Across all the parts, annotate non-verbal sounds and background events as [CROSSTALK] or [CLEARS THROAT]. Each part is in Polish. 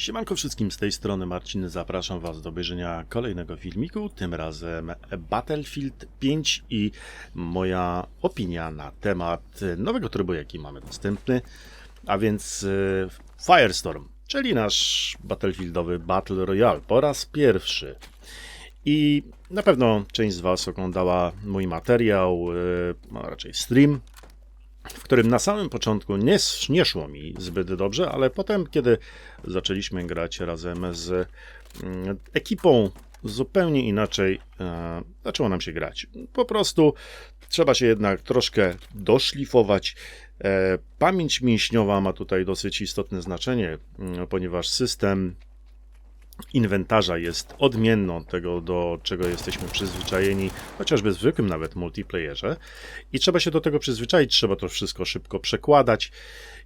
Siemanko wszystkim z tej strony Marcin, zapraszam Was do obejrzenia kolejnego filmiku, tym razem Battlefield 5 i moja opinia na temat nowego trybu jaki mamy dostępny, a więc e, Firestorm, czyli nasz battlefieldowy Battle Royale po raz pierwszy. I na pewno część z Was oglądała mój materiał, e, a raczej stream w którym na samym początku nie, nie szło mi zbyt dobrze, ale potem, kiedy zaczęliśmy grać razem z mm, ekipą, zupełnie inaczej e, zaczęło nam się grać. Po prostu trzeba się jednak troszkę doszlifować. E, pamięć mięśniowa ma tutaj dosyć istotne znaczenie, mm, ponieważ system inwentarza jest odmienną od tego, do czego jesteśmy przyzwyczajeni, chociażby w zwykłym nawet multiplayerze. I trzeba się do tego przyzwyczaić, trzeba to wszystko szybko przekładać.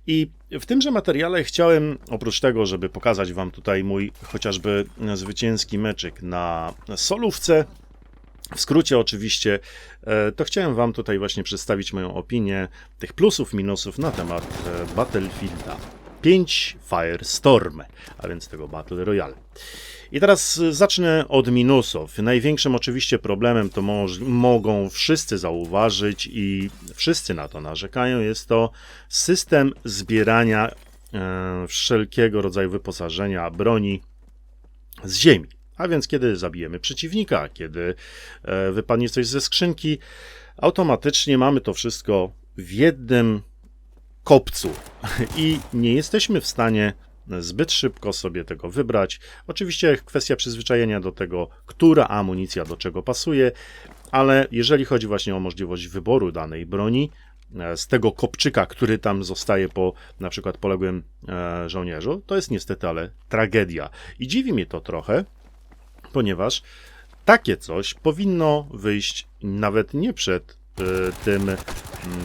I w tymże materiale chciałem, oprócz tego, żeby pokazać Wam tutaj mój chociażby zwycięski meczyk na solówce, w skrócie oczywiście, e, to chciałem Wam tutaj właśnie przedstawić moją opinię tych plusów, minusów na temat e, Battlefielda. 5 Firestorm, a więc tego Battle Royale. I teraz zacznę od minusów. Największym oczywiście problemem to mo mogą wszyscy zauważyć i wszyscy na to narzekają, jest to system zbierania e, wszelkiego rodzaju wyposażenia, broni z ziemi. A więc kiedy zabijemy przeciwnika, kiedy e, wypadnie coś ze skrzynki, automatycznie mamy to wszystko w jednym kopcu [LAUGHS] i nie jesteśmy w stanie zbyt szybko sobie tego wybrać. Oczywiście kwestia przyzwyczajenia do tego, która amunicja do czego pasuje, ale jeżeli chodzi właśnie o możliwość wyboru danej broni, e, z tego kopczyka, który tam zostaje po na przykład poległym e, żołnierzu, to jest niestety ale tragedia. I dziwi mnie to trochę, ponieważ takie coś powinno wyjść nawet nie przed tym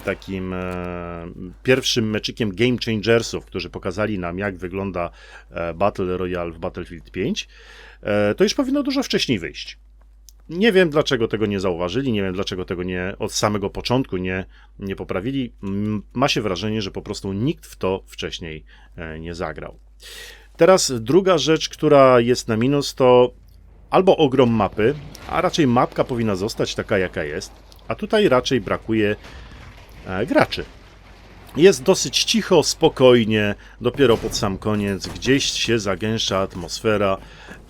takim e, pierwszym meczykiem Game Changersów, którzy pokazali nam, jak wygląda e, Battle Royale w Battlefield 5, to już powinno dużo wcześniej wyjść. Nie wiem, dlaczego tego nie zauważyli, nie wiem, dlaczego tego nie od samego początku nie, nie poprawili. Ma się wrażenie, że po prostu nikt w to wcześniej nie zagrał. Teraz druga rzecz, która jest na minus, to albo ogrom mapy, a raczej mapka powinna zostać taka, jaka jest a tutaj raczej brakuje e, graczy. Jest dosyć cicho, spokojnie, dopiero pod sam koniec gdzieś się zagęszcza atmosfera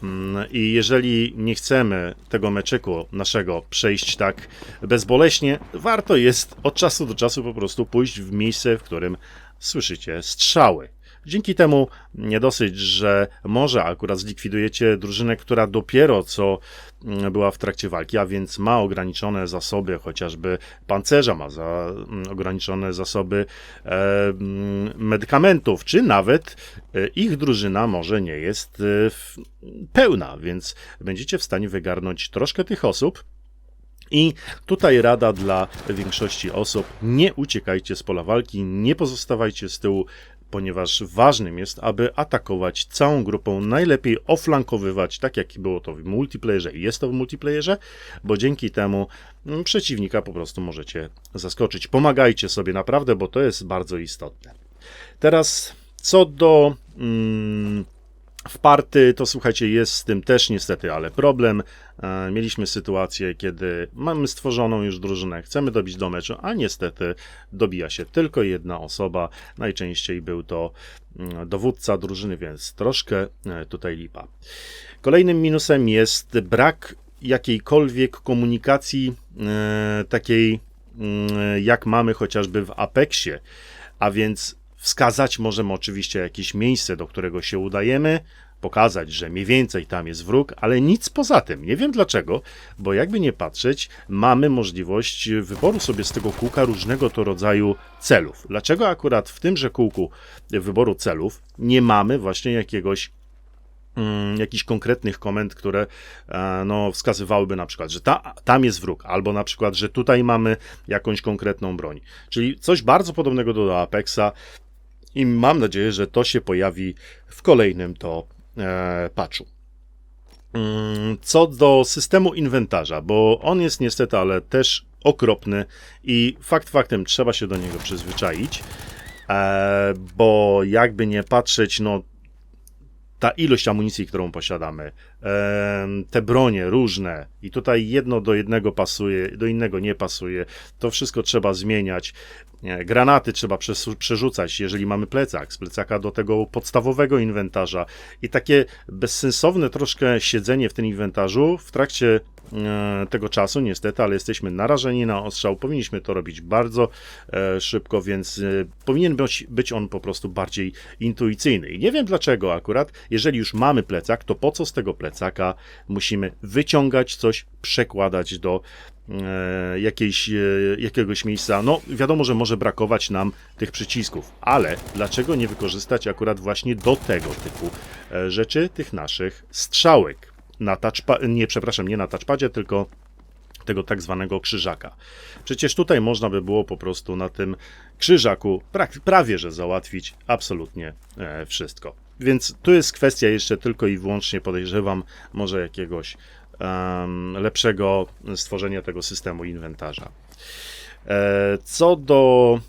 mm, i jeżeli nie chcemy tego meczyku naszego przejść tak bezboleśnie, warto jest od czasu do czasu po prostu pójść w miejsce, w którym słyszycie strzały. Dzięki temu nie dosyć, że może akurat zlikwidujecie drużynę, która dopiero co mm, była w trakcie walki, a więc ma ograniczone zasoby, chociażby pancerza, ma za, mm, ograniczone zasoby e, mm, medykamentów, czy nawet e, ich drużyna może nie jest e, pełna, więc będziecie w stanie wygarnąć troszkę tych osób. I tutaj rada dla większości osób: nie uciekajcie z pola walki, nie pozostawajcie z tyłu, ponieważ ważnym jest, aby atakować całą grupą, najlepiej oflankowywać, tak jak było to w multiplayerze i jest to w multiplayerze, bo dzięki temu mm, przeciwnika po prostu możecie zaskoczyć. Pomagajcie sobie naprawdę, bo to jest bardzo istotne. Teraz co do. Mm, Wparty, to słuchajcie, jest z tym też niestety, ale problem. E, mieliśmy sytuację, kiedy mamy stworzoną już drużynę, chcemy dobić do meczu, a niestety dobija się tylko jedna osoba. Najczęściej był to mm, dowódca drużyny, więc troszkę e, tutaj lipa. Kolejnym minusem jest brak jakiejkolwiek komunikacji e, takiej, mm, jak mamy chociażby w Apexie, a więc Wskazać możemy oczywiście jakieś miejsce, do którego się udajemy, pokazać, że mniej więcej tam jest wróg, ale nic poza tym. Nie wiem dlaczego, bo jakby nie patrzeć, mamy możliwość wyboru sobie z tego kółka różnego to rodzaju celów. Dlaczego akurat w tymże kółku wyboru celów nie mamy właśnie jakiegoś mm, jakichś konkretnych komend, które e, no, wskazywałyby na przykład, że ta, tam jest wróg, albo na przykład, że tutaj mamy jakąś konkretną broń. Czyli coś bardzo podobnego do Apexa, i mam nadzieję, że to się pojawi w kolejnym to e, patchu. Mm, co do systemu inwentarza, bo on jest niestety, ale też okropny i fakt faktem trzeba się do niego przyzwyczaić, e, bo jakby nie patrzeć, no ta ilość amunicji, którą posiadamy, te bronie różne i tutaj jedno do jednego pasuje, do innego nie pasuje, to wszystko trzeba zmieniać. Granaty trzeba przerzucać, jeżeli mamy plecak, z plecaka do tego podstawowego inwentarza. I takie bezsensowne troszkę siedzenie w tym inwentarzu w trakcie tego czasu, niestety, ale jesteśmy narażeni na ostrzał. Powinniśmy to robić bardzo e, szybko, więc e, powinien być, być on po prostu bardziej intuicyjny. I nie wiem dlaczego akurat, jeżeli już mamy plecak, to po co z tego plecaka musimy wyciągać coś, przekładać do e, jakiejś, e, jakiegoś miejsca. No, wiadomo, że może brakować nam tych przycisków, ale dlaczego nie wykorzystać akurat właśnie do tego typu e, rzeczy tych naszych strzałek? Na touchpa- nie, przepraszam, nie na touchpadzie, tylko tego tak zwanego krzyżaka. Przecież tutaj można by było po prostu na tym krzyżaku pra- prawie że załatwić absolutnie e, wszystko. Więc tu jest kwestia jeszcze tylko i wyłącznie podejrzewam może jakiegoś lepszego stworzenia tego systemu inwentarza. E, Co do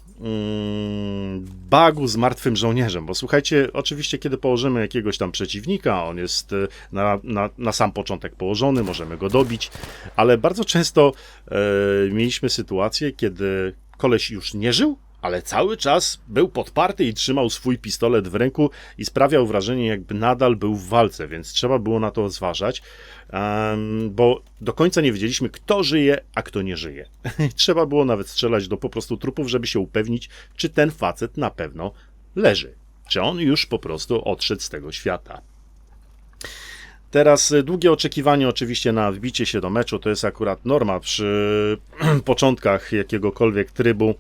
bagu z martwym żołnierzem, bo słuchajcie, oczywiście kiedy położymy jakiegoś tam przeciwnika, on jest e, na, na, na sam początek położony, możemy go dobić, ale bardzo często e, mieliśmy sytuację, kiedy koleś już nie żył, ale cały czas był podparty i trzymał swój pistolet w ręku i sprawiał wrażenie, jakby nadal był w walce, więc trzeba było na to zważać, bo do końca nie wiedzieliśmy, kto żyje, a kto nie żyje. [LAUGHS] trzeba było nawet strzelać do po prostu trupów, żeby się upewnić, czy ten facet na pewno leży, czy on już po prostu odszedł z tego świata. Teraz y, długie oczekiwanie oczywiście na wbicie się do meczu to jest akurat norma przy [CLEARS THROAT] początkach jakiegokolwiek trybu.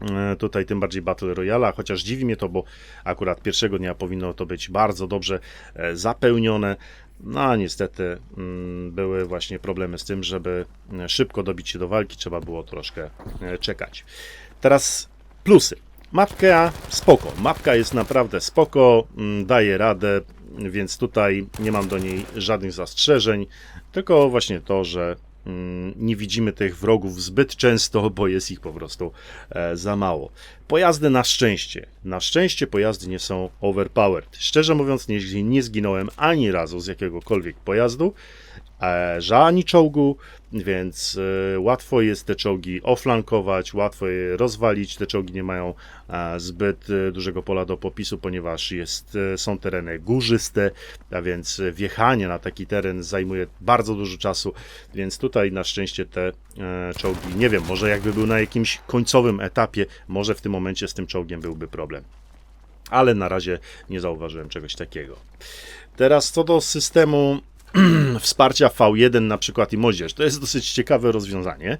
E, Tutaj tym bardziej Battle Royale, chociaż dziwi mnie to, bo akurat pierwszego dnia powinno to być bardzo dobrze e, zapełnione. No a niestety mm, były właśnie problemy z tym, żeby e, szybko dobić się do walki, trzeba było troszkę czekać. Teraz plusy. Mapka spoko. Mapka jest naprawdę spoko, mm, daje radę, więc tutaj nie mam do niej żadnych zastrzeżeń, tylko właśnie to, że nie widzimy tych wrogów zbyt często, bo jest ich po prostu e, za mało. Pojazdy na szczęście. Na szczęście pojazdy nie są overpowered. Szczerze mówiąc, nie, nie zginąłem ani razu z jakiegokolwiek pojazdu, e, że ani czołgu, więc e, łatwo jest te czołgi oflankować, łatwo je rozwalić. Te czołgi nie mają e, zbyt dużego pola do popisu, ponieważ jest, są tereny górzyste, a więc wjechanie na taki teren zajmuje bardzo dużo czasu, więc tutaj na szczęście te czołgi, nie wiem, może jakby był na jakimś końcowym etapie, może w tym momencie z tym czołgiem byłby problem. Ale na razie nie zauważyłem czegoś takiego. Teraz co do systemu [CLEARS THROAT] wsparcia V1 na przykład i moździerz. To jest dosyć ciekawe rozwiązanie.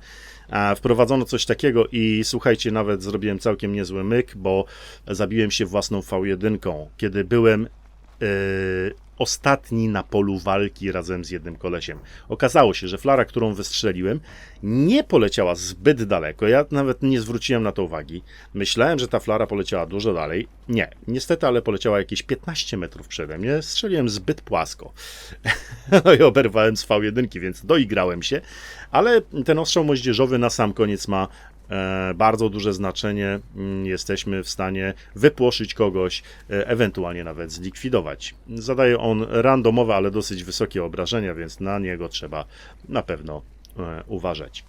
Wprowadzono coś takiego i słuchajcie, nawet zrobiłem całkiem niezły myk, bo zabiłem się własną V1, kiedy byłem ostatni na polu walki razem z jednym kolesiem. Okazało się, że flara, którą wystrzeliłem, nie poleciała zbyt daleko. Ja nawet nie zwróciłem na to uwagi. Myślałem, że ta flara poleciała dużo dalej. Nie, niestety, ale poleciała jakieś 15 metrów przede mnie. Strzeliłem zbyt płasko. [LAUGHS] No i oberwałem z V1, więc doigrałem się. Ale ten ostrzał moździerzowy na sam koniec ma bardzo duże znaczenie. Mm, Jesteśmy w stanie wypłoszyć kogoś, e, ewentualnie nawet zlikwidować. Zadaje on randomowe, ale dosyć wysokie obrażenia, więc na niego trzeba na pewno e, uważać.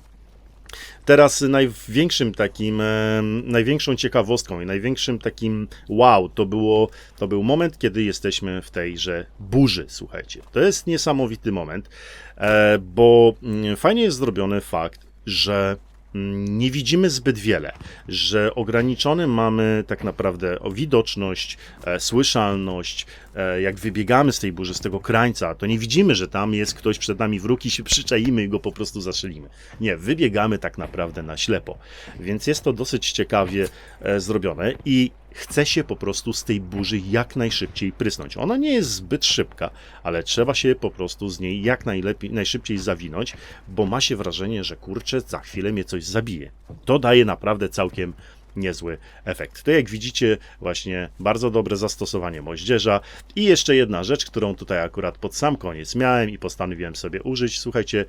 Teraz największym takim, e, największą ciekawostką i największym takim wow to, było, to był moment, kiedy jesteśmy w tejże burzy, słuchajcie. To jest niesamowity moment, e, bo mm, fajnie jest zrobiony fakt, że nie widzimy zbyt wiele, że ograniczony mamy tak naprawdę widoczność, e, słyszalność. E, jak wybiegamy z tej burzy, z tego krańca, to nie widzimy, że tam jest ktoś przed nami wróg i się przyczaimy i go po prostu zastrzelimy. Nie, wybiegamy tak naprawdę na ślepo. Więc jest to dosyć ciekawie e, zrobione i chce się po prostu z tej burzy jak najszybciej prysnąć. Ona nie jest zbyt szybka, ale trzeba się po prostu z niej jak najlepiej, najszybciej zawinąć, bo ma się wrażenie, że kurczę, za chwilę mnie coś zabije. To daje naprawdę całkiem niezły efekt. To jak widzicie, właśnie bardzo dobre zastosowanie moździerza. I jeszcze jedna rzecz, którą tutaj akurat pod sam koniec miałem i postanowiłem sobie użyć. Słuchajcie,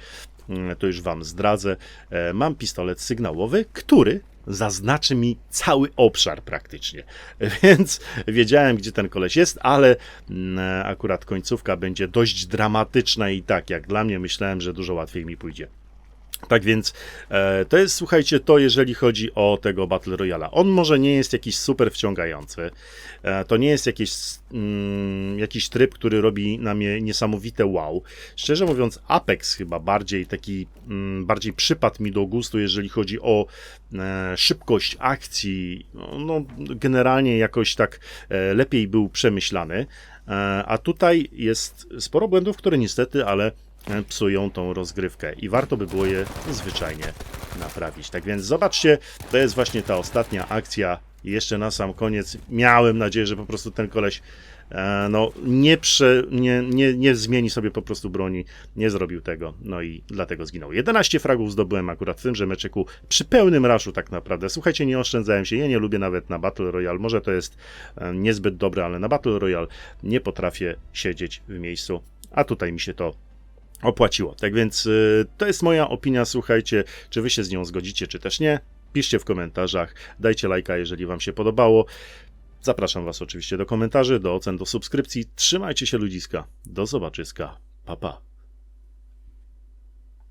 mm, to już Wam zdradzę. E, Mam pistolet sygnałowy, który zaznaczy mi cały obszar praktycznie. [LAUGHS] Więc wiedziałem, gdzie ten koleś jest, ale mm, akurat końcówka będzie dość dramatyczna i tak, jak dla mnie myślałem, że dużo łatwiej mi pójdzie. Tak więc e, to jest, słuchajcie, to jeżeli chodzi o tego Battle Royale. On może nie jest jakiś super wciągający. E, to nie jest jakiś, mm, jakiś tryb, który robi na mnie niesamowite wow. Szczerze mówiąc, Apex chyba bardziej taki, mm, bardziej przypadł mi do gustu, jeżeli chodzi o e, szybkość akcji. No, generalnie jakoś tak lepiej był przemyślany. A tutaj jest sporo błędów, które niestety, ale psują tą rozgrywkę i warto by było je zwyczajnie naprawić. Tak więc zobaczcie, to jest właśnie ta ostatnia akcja. Jeszcze na sam koniec miałem nadzieję, że po prostu ten koleś e, no, nie, prze, nie, nie, nie zmieni sobie po prostu broni, nie zrobił tego, no i dlatego zginął. 11 fragów zdobyłem akurat w tymże meczyku przy pełnym raszu tak naprawdę. Słuchajcie, nie oszczędzałem się, ja nie lubię nawet na Battle Royale, może to jest e, niezbyt dobre, ale na Battle Royale nie potrafię siedzieć w miejscu, a tutaj mi się to opłaciło. Tak więc y, to jest moja opinia. Słuchajcie, czy wy się z nią zgodzicie, czy też nie. Piszcie w komentarzach, dajcie lajka, jeżeli wam się podobało. Zapraszam was oczywiście do komentarzy, do ocen, do subskrypcji. Trzymajcie się ludziska. Do zobaczyska. Pa pa.